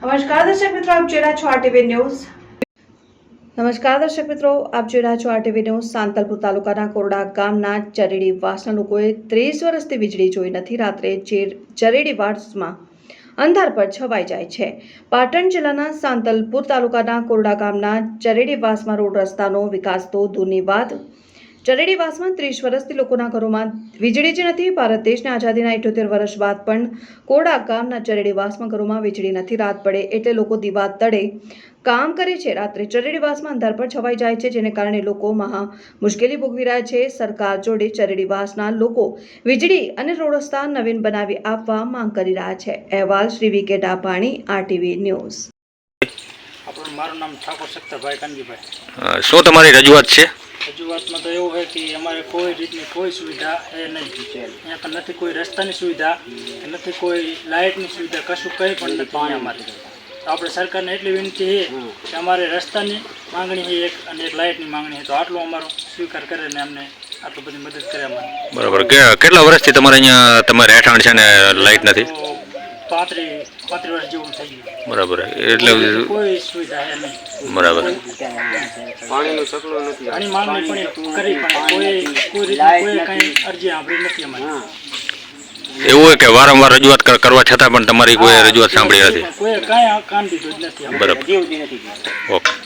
નમસ્કાર દર્શક મિત્રો, આપ જોઈ રહ્યા છો આરટીવી ન્યૂઝ. નમસ્કાર દર્શક મિત્રો, આપ જોઈ રહ્યા છો આરટીવી ન્યૂઝ સાંતલપુર તાલુકાના કોરડા ગામના ચરેડી વાસના લોકોએ ત્રીસ વર્ષથી વીજળી જોઈ નથી, રાત્રે ચેર, ચરેડી વાસમાં અંધાર પર છવાઈ જાય છે. પાટણ જિલ્લાના સાંતલપુર તાલુકાના કોરડા ગામના ચરેડીવાસમાં રોડ રસ્તાનો વિકાસ તો દૂરની વાત ચરેડીવાસમાં ત્રીસ વર્ષથી લોકોના ઘરોમાં વીજળી જ નથી. ભારત દેશના આઝાદીના ઇઠોતેર વર્ષ બાદ પણ કોડા ગામના ચરેડીવાસમાં ઘરોમાં વીજળી નથી. રાત પડે એટલે લોકો દીવા તળે કામ કરે છે. રાત્રે ચરેડીવાસમાં અંધાર પર છવાઈ જાય છે જેને કારણે લોકો મહા મુશ્કેલી ભોગવી રહ્યા છે. સરકાર જોડે ચરેડીવાસના લોકો વીજળી અને રોડ રસ્તા નવીન બનાવી આપવા માંગ કરી રહ્યા છે. અહેવાલ શ્રી વિકે ડાપાણી આરટીવી ન્યૂઝ. મારું નામ ઠાકોર સત્તરભાઈ કાનજીભાઈ. શું તમારી રજૂઆત છે? રજૂઆતમાં તો એવું છે કે અમારે કોઈ રીતની કોઈ સુવિધા એ નહીં. અહીંયા પણ નથી કોઈ રસ્તાની સુવિધા નથી કોઈ લાઇટની સુવિધા કશું કંઈ પણ નથી અહીંયા અમારે તો આપણે સરકારને એટલી વિનંતી છે કે અમારે રસ્તાની માંગણી છે એક અને એક લાઇટની માંગણી છે. તો આટલો અમારો સ્વીકાર કરે ને અમને આટલું બધી મદદ કરે અમારે. બરાબર. કેટલા વર્ષથી તમારે અહીંયા તમારે રહેઠાણ છે ને લાઇટ નથી? પાંત્રીસ પાંત્રીસ વર્ષ જેવું થઈ ગયું. બરાબર. એટલે કોઈ સુવિધા છે નહીં. બરાબર. ઘણી માંગણી પણ કરી પણ કોઈ કોઈ રીતની કોઈ કંઈ અરજી સાંભળી નથી અમારી. એવું હોય કે વારંવાર રજૂઆત કર- કરવા છતાં પણ તમારી કોઈ રજૂઆત સાંભળી નથી. બરાબર. ઓકે.